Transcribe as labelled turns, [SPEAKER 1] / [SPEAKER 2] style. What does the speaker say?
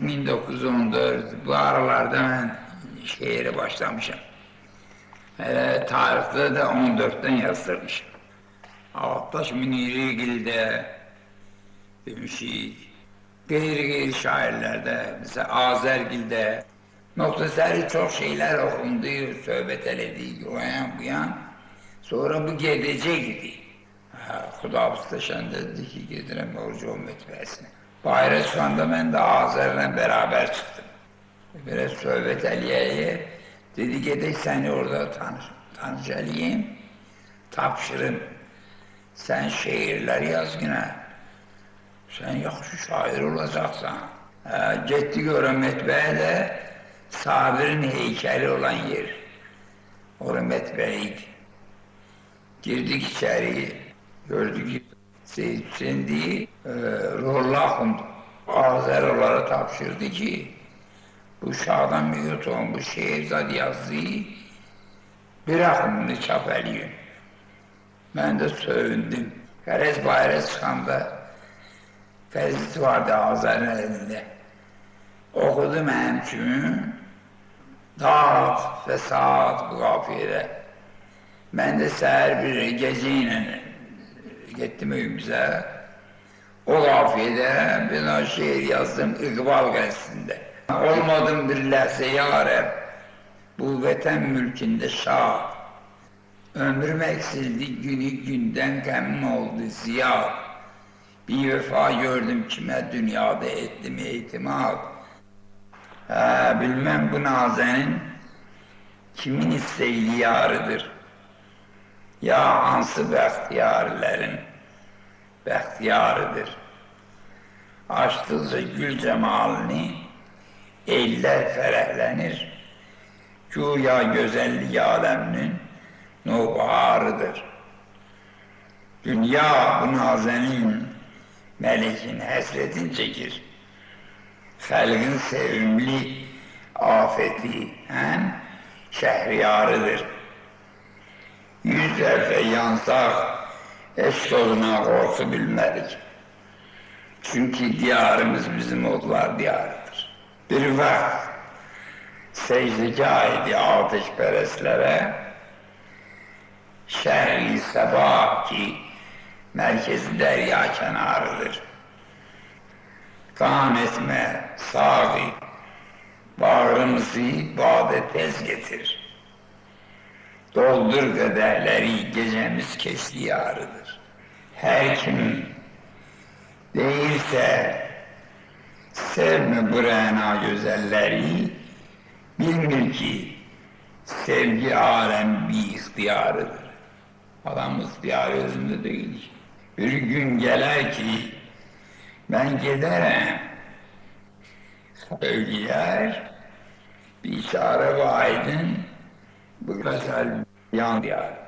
[SPEAKER 1] 1914 bu aralarda ben şehire başlamışım. Hele tarihte de 14'ten yazdırmışım. Ağattaş Münirigil'de Ümşid, gayri gayri şairlerde, mesela Azergil'de, Noktaseri çok şeyler okundu, sohbet eledi, o yan bu yan. Sonra bu gidecekti. Ha, Xuda Ustaşan dedi ki gedirem orucu metbesine. Bayrağı şu anda ben de Azer'le beraber çıktım. Biraz sohbet eliyeye dedi gedek seni orada tanış, tanışalıyım, tapşırın. Sen şiirler yaz yine. Sen yaxşı şair olacaksan. Ha, gitti görün metbeye de Sabir'in heykeli olan yer. Orası metbeeydi. Girdik içeri, gördük ki Seyyid Hüseyin e, Fəzlullah Axund Azərovlara tapşırdı ki, bu şahdan bir ton bu Şehirzad yazdığı bırakın bunu çap eləyin. Mən də söhündüm. Qərəz bayrə çıxanda Fəzit vardı Azərin əlində. Oxudu mənim kimi dağ, fəsad bu qafiyədə. Mən də səhər bir gecə ilə getdim evimizə. O kafiyede ben o şiir yazdım İkbal gazetesinde. Olmadım bir lehze yarem, bu vatan mülkünde şah. Ömrüm eksildi günü günden kemin oldu ziya. Bir vefa gördüm kime dünyada ettim itimat. Ha, bilmem bu nazenin kimin isteyli yarıdır. Ya hansı bəxtiyarlərin bəxtiyarıdır. Açdıqca gül cemalini ellər fərəhlənir. Güya gözəllik aləminin nubaharıdır. Dünya bu nazenin melekin həsretin çekir. Xəlqin sevimli afeti ən şəhriyarıdır. Yüz dəfə yansaq, eşk oluna qorxu bilmədik. Çünkü diyarımız bizim odlar diyarıdır. Bir vaxt secdegah idi ateşperestlərə, şəhri sabah ki, merkezi derya kenarıdır. Kan etme, sağı, bağrımızı bade tez getir. Doldur kaderleri gecemiz keçti yarıdır. Her kim değilse sevme bu rena güzelleri, bilmir ki sevgi alem bir ihtiyarıdır. Adam ihtiyarı özünde değil. Bir gün gelir ki ben giderim. Söyleyer, bir çare vaidin bu güzel yan diyar.